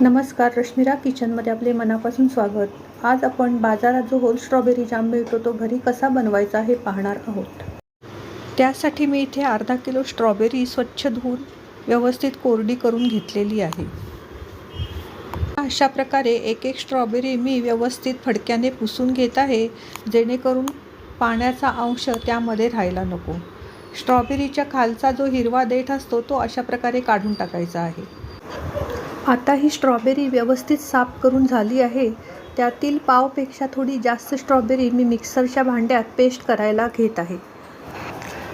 नमस्कार रश्मिरा किचनमध्ये आपले मनापासून स्वागत. आज आपण बाजारात जो होल स्ट्रॉबेरी जाम मिळतो तो घरी कसा बनवायचा हे पाहणार आहोत. त्यासाठी मी इथे अर्धा किलो स्ट्रॉबेरी स्वच्छ धुवून व्यवस्थित कोरडी करून घेतलेली आहे. अशा प्रकारे एक एक स्ट्रॉबेरी मी व्यवस्थित फडक्याने पुसून घेत आहे जेणेकरून पाण्याचा अंश त्यामध्ये राहायला नको. स्ट्रॉबेरीच्या खालचा जो हिरवा देठ असतो तो अशा प्रकारे काढून टाकायचा आहे. आता ही स्ट्रॉबेरी व्यवस्थित साफ करून झाली आहे. त्यातील पावपेक्षा थोडी जास्त स्ट्रॉबेरी मी मिक्सरच्या भांड्यात पेस्ट करायला घेत आहे.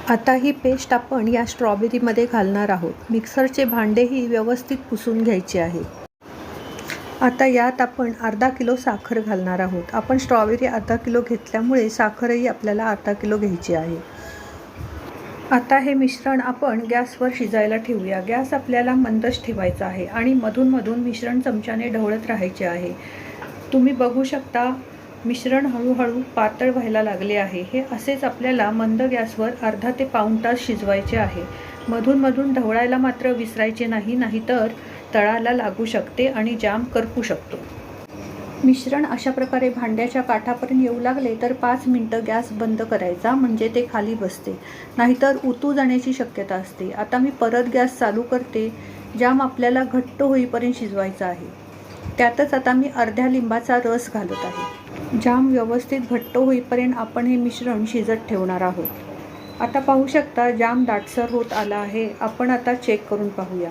आता ही पेस्ट आपण या स्ट्रॉबेरीमध्ये घालणार आहोत. मिक्सरचे भांडेही व्यवस्थित पुसून घ्यायचे आहे. आता यात आपण अर्धा किलो साखर घालणार आहोत. आपण स्ट्रॉबेरी अर्धा किलो घेतल्यामुळे साखरही आपल्याला अर्धा किलो घ्यायची आहे. आता हे मिश्रण आपण गॅसवर शिजायला ठेवूया. गॅस आपल्याला मंदच ठेवायचा आहे आणि मधूनमधून मिश्रण चमच्याने ढवळत राहायचे आहे. तुम्ही बघू शकता मिश्रण हळूहळू पातळ व्हायला लागले आहे. हे असेच आपल्याला मंद गॅसवर अर्धा ते पाऊण तास शिजवायचे आहे. मधूनमधून ढवळायला मात्र विसरायचे नाही नाहीतर तळाला लागू शकते आणि जाम करपू शकतो. मिश्रण अशा प्रकारे भांड्याच्या काठापर्यंत येऊ लागले तर पाच मिनटं गॅस बंद करायचा म्हणजे ते खाली बसते. नाहीतर उतू जाण्याची शक्यता असते. आता मी परत गॅस चालू करते जाम आपल्याला घट्ट होईपर्यंत शिजवायचा आहे. त्यातच आता मी अर्ध्या लिंबाचा रस घालत आहे. जाम व्यवस्थित घट्ट होईपर्यंत आपण हे मिश्रण शिजत ठेवणार आहोत. आता पाहू शकता जाम दाटसर होत आला आहे. आपण आता चेक करून पाहूया.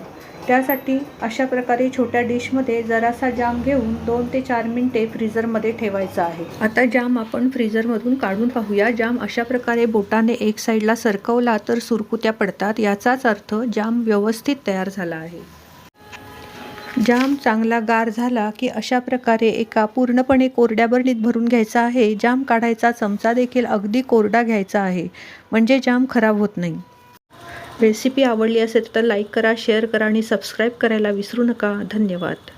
त्यासाठी अशा प्रकारे छोट्या डिशमध्ये जरासा जाम घेऊन दोन ते चार मिनटे फ्रीझरमध्ये ठेवायचा आहे. आता जाम आपण फ्रीझरमधून काढून पाहूया. जाम अशा प्रकारे बोटाने एक साईडला सरकवला तर सुरकुत्या पडतात. याचाच अर्थ जाम व्यवस्थित तयार झाला आहे. जाम चांगला गार झाला की अशा प्रकारे एका पूर्णपणे कोरड्या बरणीत भरून घ्यायचा आहे. जाम काढायचा चमचा देखील अगदी कोरडा घ्यायचा आहे. म्हणजे जाम खराब होत नाही. रेसिपी आवडली असेल तर लाईक करा शेअर करा आणि सबस्क्राईब करायला विसरू नका. धन्यवाद.